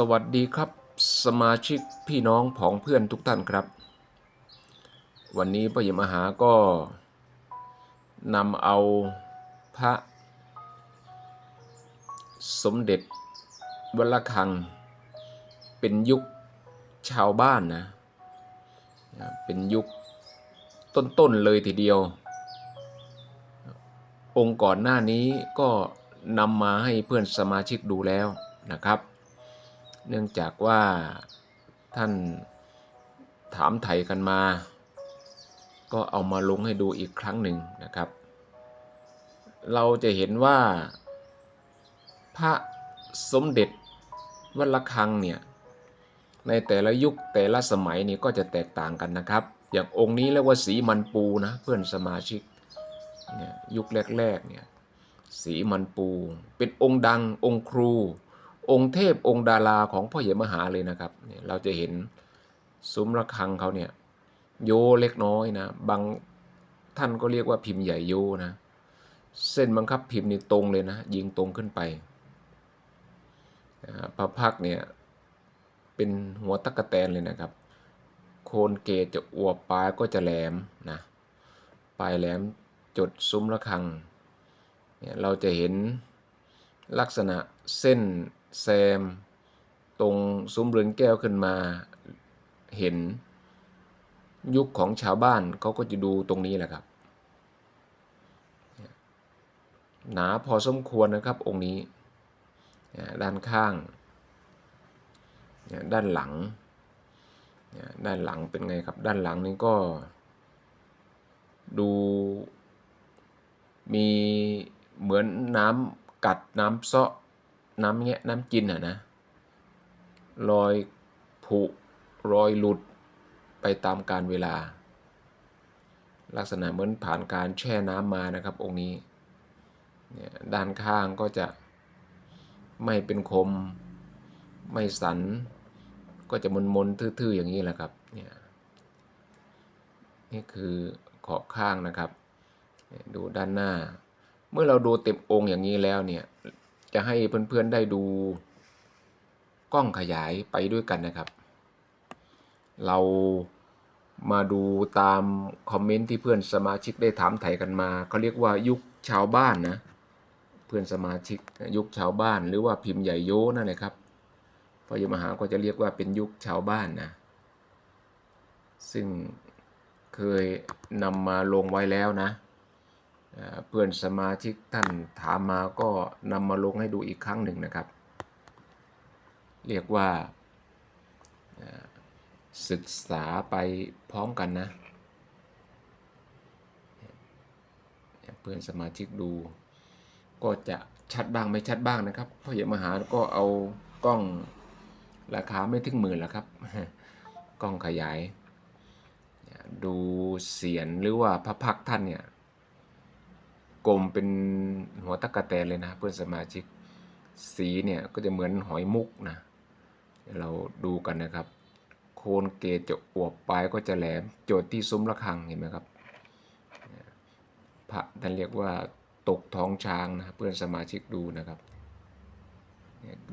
สวัสดีครับสมาชิกพี่น้องผองเพื่อนทุกท่านครับ วันนี้พระยมหาก็นำเอาพระ สมเด็จวลคัง เป็นยุคชาวบ้านนะ เป็นยุคต้นๆเลยทีเดียว องค์ก่อนหน้านี้ก็นำมาให้เพื่อนสมาชิกดูแล้วนะครับ เนื่องจากว่าท่านถามไถ่กันมา ก็เอามาลงให้ดูอีกครั้งหนึ่งนะครับ เราจะเห็นว่า พระสมเด็จวัดระฆังเนี่ย ในแต่ละยุคแต่ละสมัยนี่ก็จะแตกต่างกันนะครับ อย่างองค์นี้เรียกว่าสีมันปูนะเพื่อนสมาชิกเนี่ยยุคแรกๆเนี่ยสีมันปู เป็นองค์ดังองค์ครู องค์เทพองค์ดาราของพ่อเหยมหาเลยนะครับเนี่ยเราจะเห็นซุ้มระฆังเขาเนี่ยโยเล็กน้อยนะบางท่านก็เรียกว่าพิมพ์ใหญ่โยนะ เส้นบังคับพิมพ์นี่ตรงเลยนะ ยิงตรงขึ้นไปพระพักเนี่ยเป็นหัวตะกะแตนเลยนะครับ โคนเกศจะอวบปลายก็จะแหลมนะปลายแหลมจดซุ้มระฆังเนี่ยเราจะเห็นลักษณะเส้น แซม ตรงซุ้มเรือนแก้วขึ้นมาเห็น ยุคของชาวบ้านเขาก็จะดูตรงนี้แหละครับ หนาพอสมควรนะครับองค์นี้ ด้านข้าง ด้านหลัง ด้านหลังเป็นไงครับ ด้านหลังนี่ก็ ดูมีเหมือนน้ำกัดน้ำเซาะ น้ำเงี้ยน้ำจินอะนะรอยผุรอยหลุดไปตามการเวลา ลักษณะเหมือนผ่านการแช่น้ำมานะครับองค์นี้เนี่ยด้านข้างก็จะไม่เป็นคมไม่สัน ก็จะมนมนๆทื่อๆอย่างนี้แหละครับเนี่ยนี่คือขอบข้างนะครับ ดูด้านหน้า เมื่อเราดูเต็มองค์อย่างนี้แล้วเนี่ย จะให้เพื่อนๆได้ดูกล้องขยายไปด้วยกันนะครับ เรามาดูตามคอมเมนต์ที่เพื่อนสมาชิกได้ถามไถ่กันมาเขาเรียกว่ายุคชาวบ้านนะ เพื่อนสมาชิกยุคชาวบ้าน หรือว่าพิมพ์ใหญ่โยนั่นแหละครับพระยมหาก็จะเรียกว่าเป็นยุคชาวบ้านนะ ซึ่งเคยนำมาลงไว้แล้วนะ เพื่อนสมาชิกท่านถามมาก็นำมาลงให้ดูอีกครั้งหนึ่งนะครับ เรียกว่าศึกษาไปพร้อมกันนะ เพื่อนสมาชิกดู ก็จะชัดบ้างไม่ชัดบ้างนะครับเพราะเหยมหาก็เอากล้องราคาไม่ถึงหมื่นแล้วครับ กล้องขยาย ดูเสียนหรือว่าพระพักท่านเนี่ย กลมเป็นหัวตะกะแตนเลยนะเพื่อนสมาชิกสีเนี่ยก็จะเหมือนหอยมุกนะเราดูกันนะครับ โคนเกศจะอวบปลายก็จะแหลมโจทย์ที่ซุ้มระฆังเห็นไหมครับพระท่านเรียกว่าตกท้องช้างนะเพื่อนสมาชิกดูนะครับ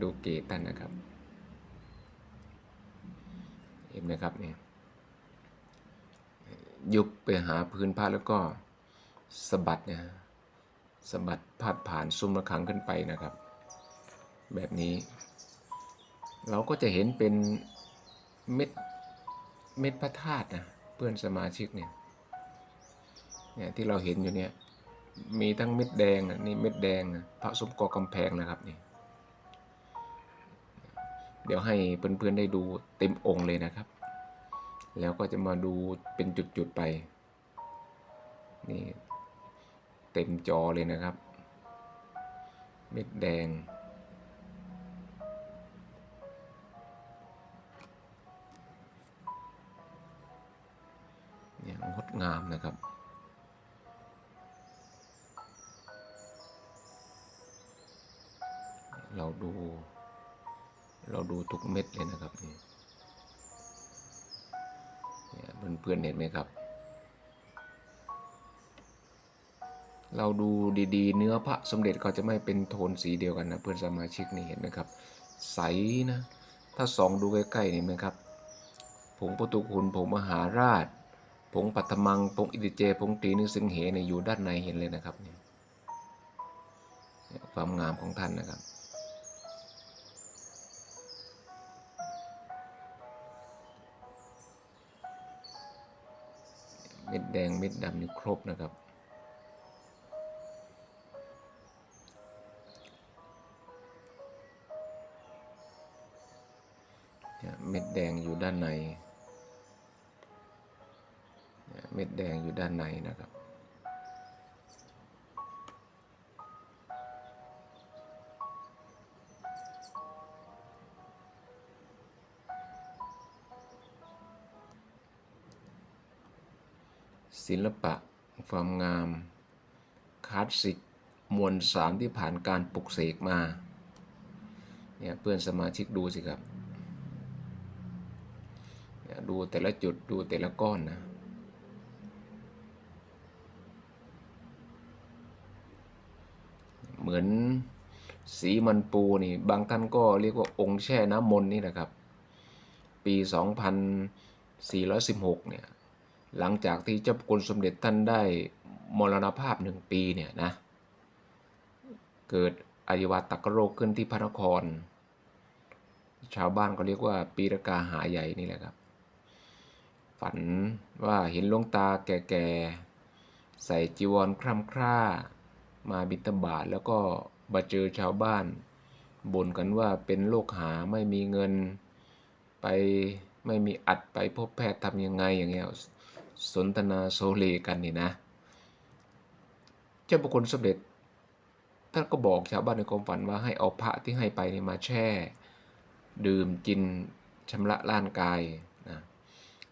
ดูเกตท่านนะครับ เห็นไหมครับเนี่ยยุบไปหาพื้นผ้าแล้วก็สะบัดเนี่ย สะบัดพาผ่านซุ้มระฆังขึ้นไปนะครับ แบบนี้ เราก็จะเห็นเป็นเม็ดเม็ดพระธาตุนะเพื่อนสมาชิกเนี่ยเนี่ยที่เราเห็นอยู่เนี่ยมีทั้งเม็ดแดงนะนี่เม็ดแดงนะพระสมกอกำแพงนะครับนี่เดี๋ยวให้เพื่อนๆได้ดูเต็มองค์เลยนะครับ แล้วก็จะมาดูเป็นจุดๆไปนี่ ต็มจอเลยนะครับ เม็ดแดงเนี่ยงดงามนะครับเราดู เราดูทุกเม็ดเลยนะครับนี่เนี่ยเพื่อนๆเห็นไหมครับ เราดูดีๆ เนื้อพระสมเด็จก็จะไม่เป็นโทนสีเดียวกันนะเพื่อนสมาชิกนี่เห็นไหมครับ ใสนะ ถ้าสองดูใกล้ๆนี่ไหมครับ ผงปตุคุณผงมหาราช ผงปัทมัง ผงอิติเจ ผงตรีนิสิงเหเนี่ยอยู่ด้านในเห็นเลยนะครับนี่ความงามของท่านนะครับเม็ดแดงเม็ดดำนี่ครบนะครับ แดงอยู่ด้านในเม็ดแดงอยู่ด้านในนะครับศิลปะความงามคลาสสิกมวลสามที่ผ่านการปลุกเสกมาเนี่ยเพื่อนสมาชิกดูสิครับ ดูแต่ละจุดดูแต่ละก้อนนะ เหมือนสีมันปูนี่ บางท่านก็เรียกว่าองค์แช่น้ำมนต์นี่นะครับ ปี 2416 เนี่ย หลังจากที่เจ้าคุณสมเด็จท่านได้มรณภาพหนึ่งปีเนี่ยนะ เกิดอายวาตกโรคขึ้นที่พระนคร ชาวบ้านก็เรียกว่าปีรกาหาใหญ่นี่แหละครับ ฝันว่าเห็นหลวงตาแก่ๆ ใส่จีวรคร่ำคร่า มาบิณฑบาตแล้วก็มาเจอชาวบ้านบ่นกันว่าเป็นโรคหาไม่มีเงิน ไปไม่มีอัดไปพบแพทย์ทำยังไงอย่างเงี้ยสนทนาโซเลกันนี่นะ เจ้าพระคุณสมเด็จท่านก็บอกชาวบ้านในความฝันว่าให้เอาพระที่ให้ไปนี่มาแช่ ดื่มกินชำระร่างกาย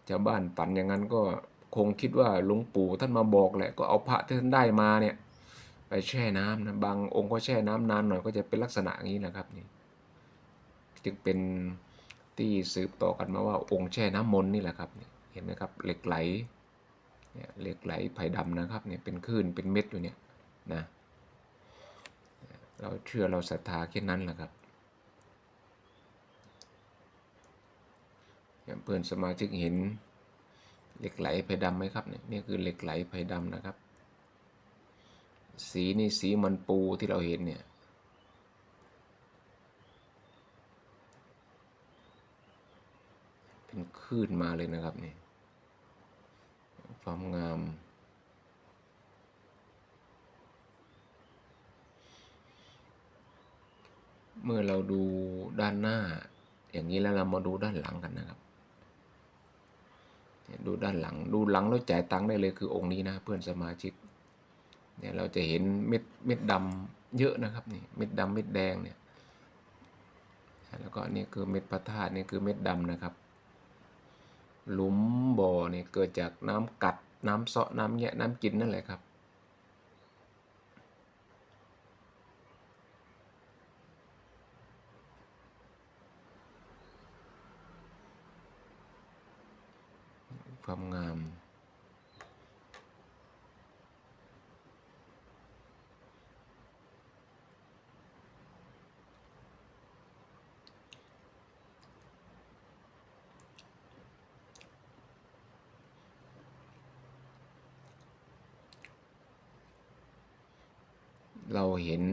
ชาวบ้านฝันอย่างนั้นก็คงคิดว่าหลวงปู่ท่านมาบอกแหละก็เอาพระที่ท่านได้มาเนี่ย ไปแช่น้ำนะบางองค์ก็แช่น้ำนานหน่อยก็จะเป็นลักษณะอย่างนี้นะครับนี่จึงเป็นที่สืบต่อกันมาว่าองค์แช่น้ำมนต์นี่แหละครับเห็นไหมครับเหล็กไหลเนี่ยเหล็กไหลไผ่ดำนะครับเนี่ยเป็นคลื่นเป็นเม็ดอยู่เนี่ยนะเราเชื่อเราศรัทธาแค่นั้นแหละครับ เพื่อนสมาชิกเห็นเหล็กไหลไผ่ดำไหมครับเนี่ยนี่คือเหล็กไหลไผ่ดำนะครับ สีนี่สีมันปูที่เราเห็นเนี่ยเป็นคลื่นมาเลยนะครับนี่ความงามเมื่อเราดูด้านหน้าอย่างนี้แล้วเรามาดูด้านหลังกันนะครับ ดูด้านหลัง ดูหลังแล้วจ่ายตังค์ได้เลยคือองค์นี้นะเพื่อนสมาชิกเนี่ยเราจะเห็นเม็ดเม็ดดำเยอะนะครับนี่เม็ดดำเม็ดแดงเนี่ยแล้วก็นี่คือเม็ดพระธาตุนี่คือเม็ดดำนะครับ หลุมบ่อเนี่ยเกิดจากน้ำกัดน้ำเซาะน้ำแยะน้ำกินนั่นแหละครับ ความงาม เราเห็น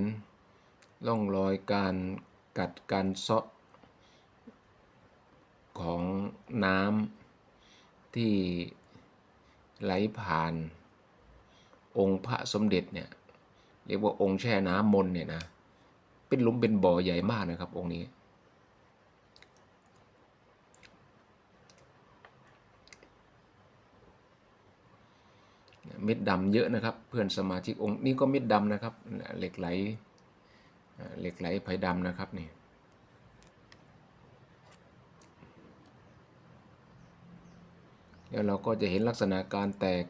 ร่องรอยการกัดการเซาะของน้ำ ที่ไหลผ่านองค์พระสมเด็จเนี่ยเรียกว่าองค์แช่น้ำมนเนี่ยนะเป็นหลุมเป็นบ่อใหญ่มากนะครับ องค์นี้ เม็ดดำเยอะนะครับ เพื่อนสมาชิกองค์นี้ก็เม็ดดำนะครับเหล็กไหลเหล็กไหลไผ่ดำนะครับนี่ แล้วเราก็จะเห็นลักษณะการแตก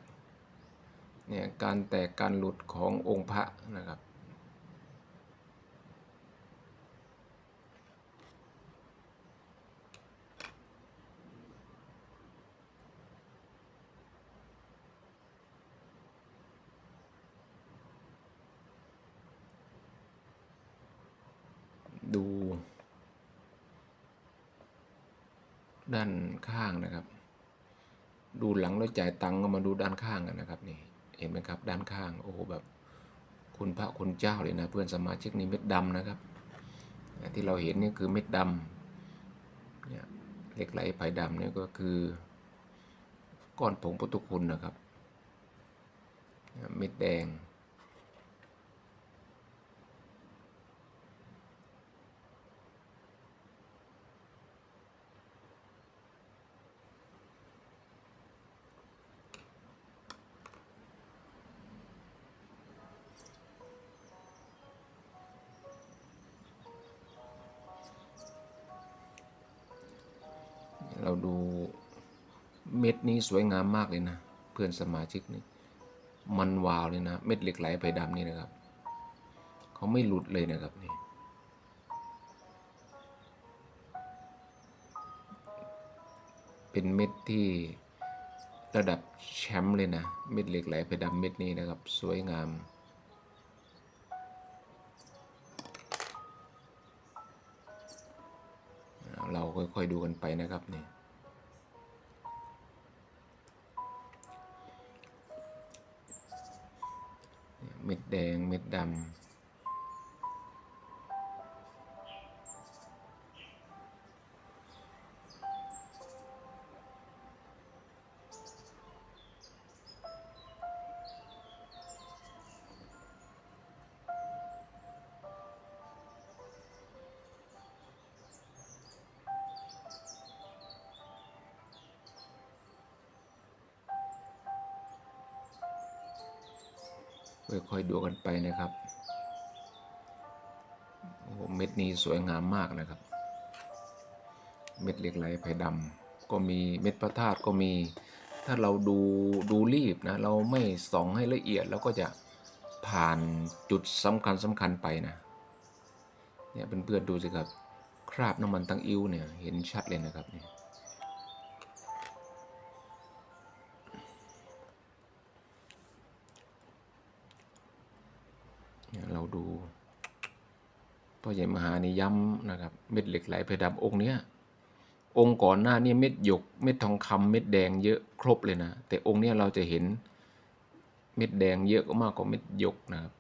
เนี่ยการแตกการหลุดขององค์พระนะครับ ดู ด้านข้างนะครับ ดูหลังแล้วจ่ายตังค์ก็มาดูด้านข้างกันนะครับนี่เห็นไหมครับด้านข้างโอ้โหแบบคุณพระคุณเจ้าเลยนะเพื่อนสมาชิกนี่เม็ดดำนะครับ ที่เราเห็นนี่คือเม็ดดำเนี่ยเหล็กไหลไผ่ดำนี่ก็คือก้อนผงพุทธคุณนะครับ เม็ดแดง เราดูเม็ดนี้สวยงามมากเลยนะ เพื่อนสมาชิกนี่มันวาวเลยนะ เม็ดเหล็กไหลไผ่ดำนี่นะครับเขาไม่หลุดเลยนะครับนี่เป็นเม็ดที่ระดับแชมป์เลยนะ เม็ดเหล็กไหลไผ่ดำเม็ดนี้นะครับ สวยงาม ค่อยๆดูกันไปนะครับนี่เม็ดแดงเม็ดดำ ค่อยๆดูกันไปนะครับโอ้เม็ดนี้สวยงามมากนะครับ เม็ดเหล็กไหลไผ่ดำก็มีเม็ดพระธาตุก็มี ถ้าเราดูดูรีบนะเราไม่ส่องให้ละเอียด แล้วก็จะผ่านจุดสำคัญสำคัญไปนะเนี่ยเพื่อนๆดูสิครับ คราบน้ำมันตั้งอิ้วเนี่ยเห็นชัดเลยนะครับเนี่ย ดูพ่อใหญ่มหานี่ย้ำนะครับ เม็ดเหล็กไหลเพดานองค์เนี้ยองค์ก่อนหน้านี่เม็ดหยก เม็ดทองคำเม็ดแดงเยอะครบเลยนะ แต่องค์เนี้ยเราจะเห็นเม็ดแดงเยอะก็มากกว่าเม็ดหยกนะครับ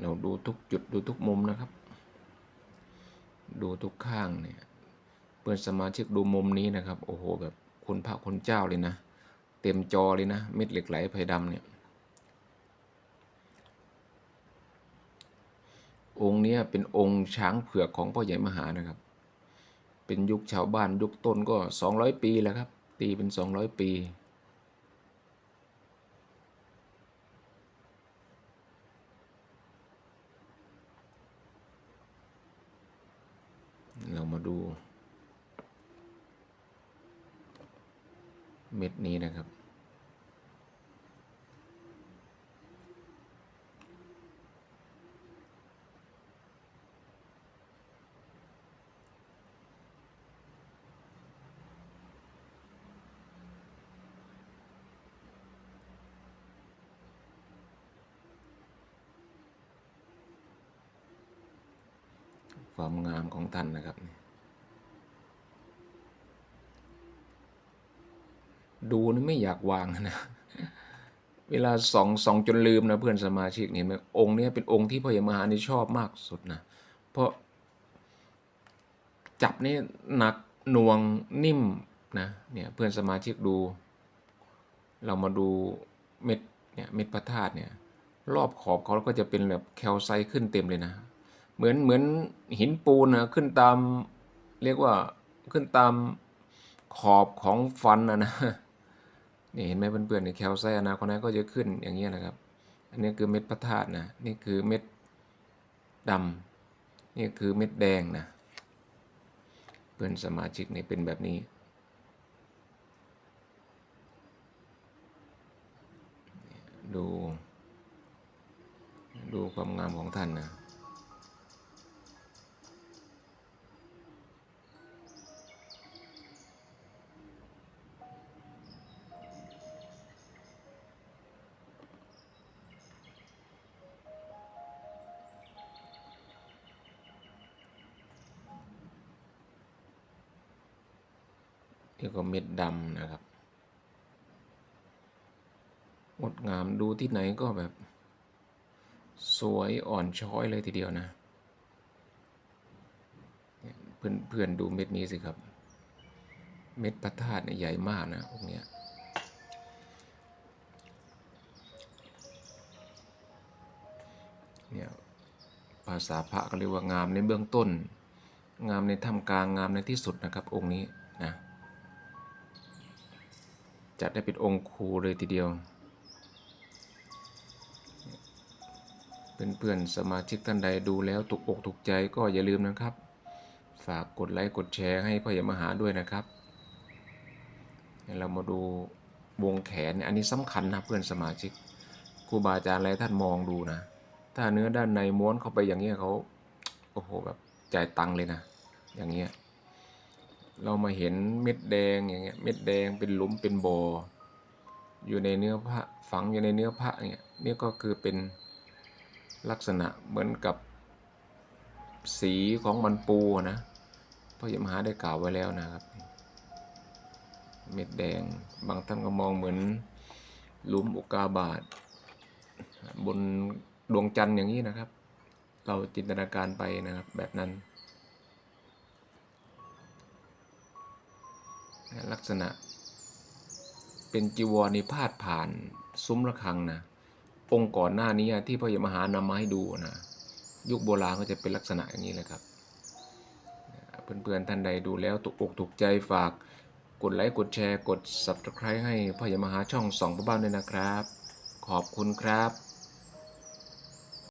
เราดูทุกจุดดูทุกมุมนะครับ ดูทุกข้างเนี่ยเพื่อนสมาชิกดูมุมนี้นะครับ โอ้โหแบบคุณพระคุณเจ้าเลยนะ เต็มจอเลยนะเม็ดเหล็กไหลไผ่ดำเนี่ย องค์นี้เป็นองค์ช้างเผือกของพ่อใหญ่มหานะครับ เป็นยุคชาวบ้านยุคต้นก็ 200 ปีแล้วครับ ตีเป็น 200 ปี เรา มาดู เม็ดนี้นะครับ ความงามของท่านนะครับ ดูนี่ไม่อยากวางนะเวลาส่องส่องจนลืมนะเพื่อนสมาชิกนี่เห็นไหมองค์นี้เป็นองค์ที่พ่อใหญ่มหานี่ชอบมากสุดนะเพราะจับนี่หนักหน่วงนิ่มนะเนี่ยเพื่อนสมาชิกดู เรามาดูเม็ดเนี่ยเม็ดพระธาตุเนี่ยรอบขอบเขาก็จะเป็นแบบแคลไซขึ้นเต็มเลยนะ เหมือนเหมือนหินปูนนะขึ้นตามเรียกว่าขึ้นตามขอบของฟันนะนะ นี่เห็นไหมเพื่อนๆนี่แคลไซอนาคตนั้นก็จะขึ้นอย่างเงี้ยนะครับ อันนี้คือเม็ดพระธาตุนะนี่คือเม็ดดำนี่คือเม็ดแดงนะเพื่อนสมาชิกนี่เป็นแบบนี้ ดู ดูความงามของท่านนะ นี่ก็เม็ดดำนะครับงดงามดูที่ไหนก็แบบ สวยอ่อนช้อยเลยทีเดียวนะเพื่อนเพื่อนดูเม็ดนี้สิครับ เม็ดพระธาตุเนี่ยใหญ่มากนะองค์เนี้ยเนี่ยภาษาพระก็เรียกว่างามในเบื้องต้น งามในท่ามกลางงามในที่สุดนะครับ องค์นี้นะ จัดได้เป็นองค์ครูเลยทีเดียว เพื่อนๆสมาชิกท่านใดดูแล้วถูกอกถูกใจก็อย่าลืมนะครับ ฝากกดไลค์กดแชร์ให้พ่อใหญ่มหาด้วยนะครับเดี๋ยวเรามาดูวงแขนเนี่ยอันนี้สำคัญนะเพื่อนสมาชิกครูบาอาจารย์อะไรท่านมองดูนะ ถ้าเนื้อด้านในม้วนเข้าไปอย่างเงี้ยเขาโอ้โหแบบจ่ายตังค์เลยนะ อย่างเงี้ย เรามาเห็นเม็ดแดงอย่างเงี้ยเม็ดแดงเป็นหลุมเป็นบ่ออยู่ในเนื้อพระฝังอยู่ในเนื้อพระเนี่ยนี่ก็คือเป็นลักษณะเหมือนกับสีของมันปูนะพระยมหาได้กล่าวไว้แล้วนะครับ เม็ดแดงบางท่านก็มองเหมือนหลุมอุกกาบาตบนดวงจันทร์อย่างนี้นะครับ เราจินตนาการไปนะครับแบบนั้น ลักษณะ เป็นจีวรในพาดผ่านซุ้มระฆังนะองค์ก่อนหน้านี้ที่พระยมหานำมาให้ดูนะยุคโบราณก็จะเป็นลักษณะอย่างนี้เลยครับ เพื่อนๆ ท่านใดดูแล้วถูกอกถูกใจฝากกดไลค์กดแชร์กด subscribe ให้พระยมหาช่องสองพระบ้านด้วยนะครับ ขอบคุณครับ